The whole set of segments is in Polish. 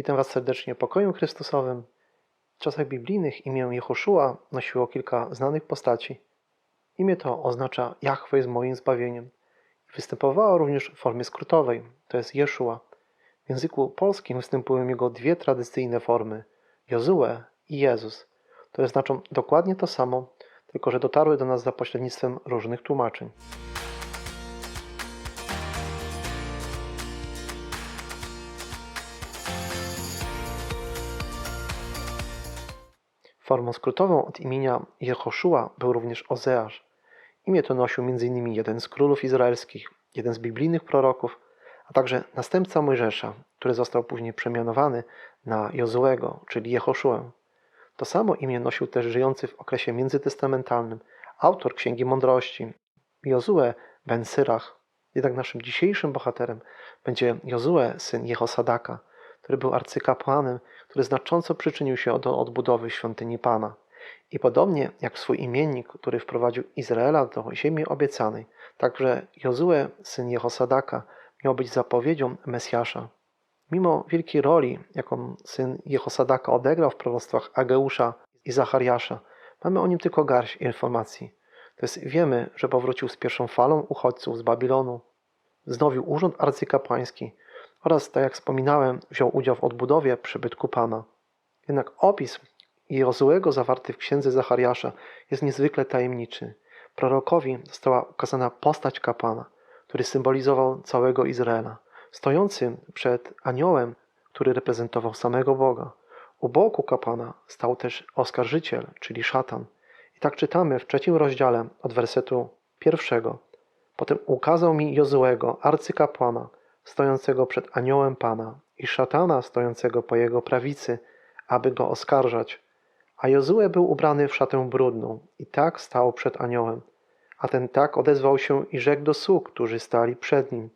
Witam Was serdecznie pokoju Chrystusowym. W czasach biblijnych imię Jehoszua nosiło kilka znanych postaci. Imię to oznacza Jahwe jest moim zbawieniem. Występowało również w formie skrótowej, to jest Jeszua. W języku polskim występują jego dwie tradycyjne formy Jozue i Jezus, które znaczą dokładnie to samo, tylko że dotarły do nas za pośrednictwem różnych tłumaczeń. Formą skrótową od imienia Jehoszua był również Ozeasz. Imię to nosił m.in. jeden z królów izraelskich, jeden z biblijnych proroków, a także następca Mojżesza, który został później przemianowany na Jozuego, czyli Jehoszuę. To samo imię nosił też żyjący w okresie międzytestamentalnym autor Księgi Mądrości, Jozue ben Syrach. Jednak naszym dzisiejszym bohaterem będzie Jozue, syn Jehosadaka, który był arcykapłanem, który znacząco przyczynił się do odbudowy świątyni Pana. I podobnie jak swój imiennik, który wprowadził Izraela do ziemi obiecanej, także Jozue, syn Jehosadaka, miał być zapowiedzią Mesjasza. Mimo wielkiej roli, jaką syn Jehosadaka odegrał w proroctwach Ageusza i Zachariasza, mamy o nim tylko garść informacji. To jest wiemy, że powrócił z pierwszą falą uchodźców z Babilonu, wznowił urząd arcykapłański oraz, tak jak wspominałem, wziął udział w odbudowie przybytku Pana. Jednak opis Jozuego zawarty w księdze Zachariasza jest niezwykle tajemniczy. Prorokowi została ukazana postać kapłana, który symbolizował całego Izraela, stojący przed aniołem, który reprezentował samego Boga. U boku kapłana stał też oskarżyciel, czyli szatan. I tak czytamy w trzecim rozdziale od wersetu pierwszego. Potem ukazał mi Jozuego, arcykapłana, stojącego przed aniołem Pana i szatana stojącego po jego prawicy, aby go oskarżać. A Jozue był ubrany w szatę brudną i tak stał przed aniołem. A ten tak odezwał się i rzekł do sług, którzy stali przed nim.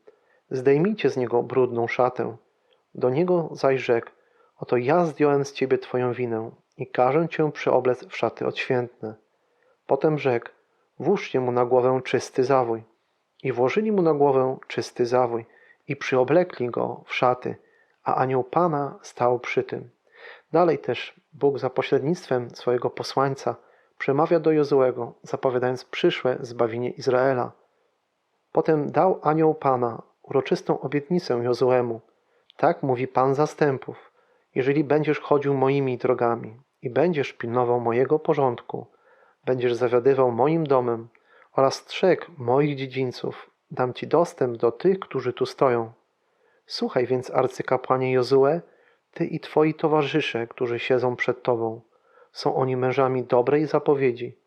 Zdejmijcie z niego brudną szatę. Do niego zaś rzekł, oto ja zdjąłem z ciebie twoją winę i każę cię przyoblec w szaty odświętne. Potem rzekł, włóżcie mu na głowę czysty zawój. I włożyli mu na głowę czysty zawój i przyoblekli go w szaty, a anioł Pana stał przy tym. Dalej też Bóg za pośrednictwem swojego posłańca przemawia do Jozuego, zapowiadając przyszłe zbawienie Izraela. Potem dał anioł Pana uroczystą obietnicę Jozuemu. Tak mówi Pan zastępów, jeżeli będziesz chodził moimi drogami i będziesz pilnował mojego porządku, będziesz zawiadywał moim domem oraz strzegł moich dziedzińców, dam ci dostęp do tych, którzy tu stoją. Słuchaj więc, arcykapłanie Jozue, ty i twoi towarzysze, którzy siedzą przed tobą. Są oni mężami dobrej zapowiedzi,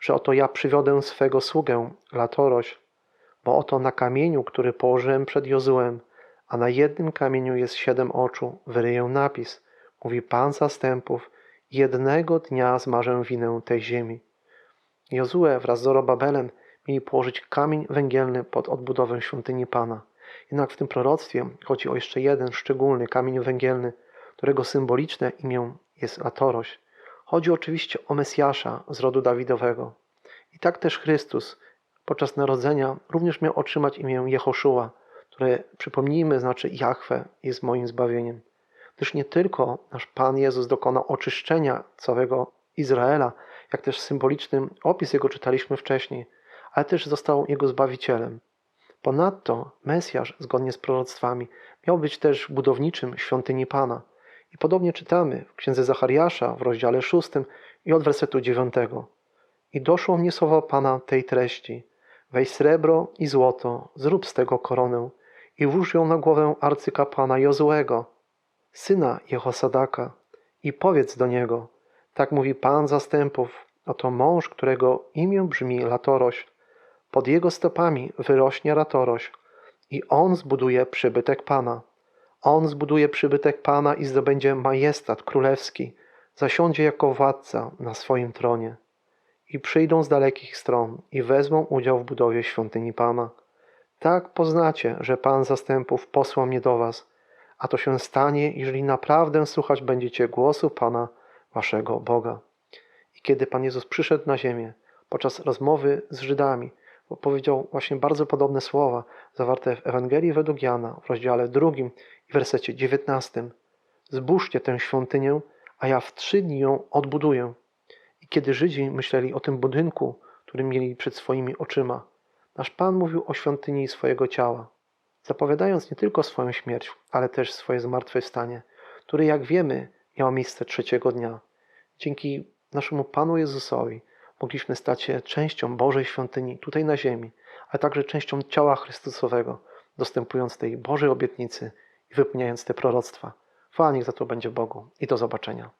że oto ja przywiodę swego sługę, latoroś, bo oto na kamieniu, który położyłem przed Jozuem, a na jednym kamieniu jest siedem oczu, wyryję napis, mówi Pan zastępów, jednego dnia zmarzę winę tej ziemi. Jozue wraz z Zorobabelem mieli położyć kamień węgielny pod odbudowę świątyni Pana. Jednak w tym proroctwie chodzi o jeszcze jeden szczególny kamień węgielny, którego symboliczne imię jest Latoroś. Chodzi oczywiście o Mesjasza z rodu Dawidowego. I tak też Chrystus podczas narodzenia również miał otrzymać imię Jehoszua, które przypomnijmy znaczy Jahwe jest moim zbawieniem. Gdyż nie tylko nasz Pan Jezus dokonał oczyszczenia całego Izraela, jak też symboliczny opis jego czytaliśmy wcześniej, ale też został jego zbawicielem. Ponadto Mesjasz, zgodnie z proroctwami, miał być też budowniczym świątyni Pana. I podobnie czytamy w księdze Zachariasza w rozdziale 6 i od wersetu 9. I doszło mnie słowo Pana tej treści. Weź srebro i złoto, zrób z tego koronę i włóż ją na głowę arcykapłana Jozuego, syna Jehosadaka, i powiedz do niego, tak mówi Pan zastępów, oto mąż, którego imię brzmi Latoroś, pod jego stopami wyrośnie ratoroś i on zbuduje przybytek Pana. On zbuduje przybytek Pana i zdobędzie majestat królewski, zasiądzie jako władca na swoim tronie. I przyjdą z dalekich stron i wezmą udział w budowie świątyni Pana. Tak poznacie, że Pan zastępów posłał mnie do was, a to się stanie, jeżeli naprawdę słuchać będziecie głosu Pana, waszego Boga. I kiedy Pan Jezus przyszedł na ziemię, podczas rozmowy z Żydami, powiedział właśnie bardzo podobne słowa zawarte w Ewangelii według Jana w rozdziale drugim i wersecie dziewiętnastym. zbóżcie tę świątynię, a ja w trzy dni ją odbuduję. I kiedy Żydzi myśleli o tym budynku, który mieli przed swoimi oczyma, nasz Pan mówił o świątyni swojego ciała, zapowiadając nie tylko swoją śmierć, ale też swoje zmartwychwstanie, które, jak wiemy, miało miejsce trzeciego dnia. Dzięki naszemu Panu Jezusowi mogliśmy stać się częścią Bożej świątyni tutaj na ziemi, ale także częścią ciała Chrystusowego, dostępując tej Bożej obietnicy i wypełniając te proroctwa. Chwała niech za to będzie Bogu i do zobaczenia.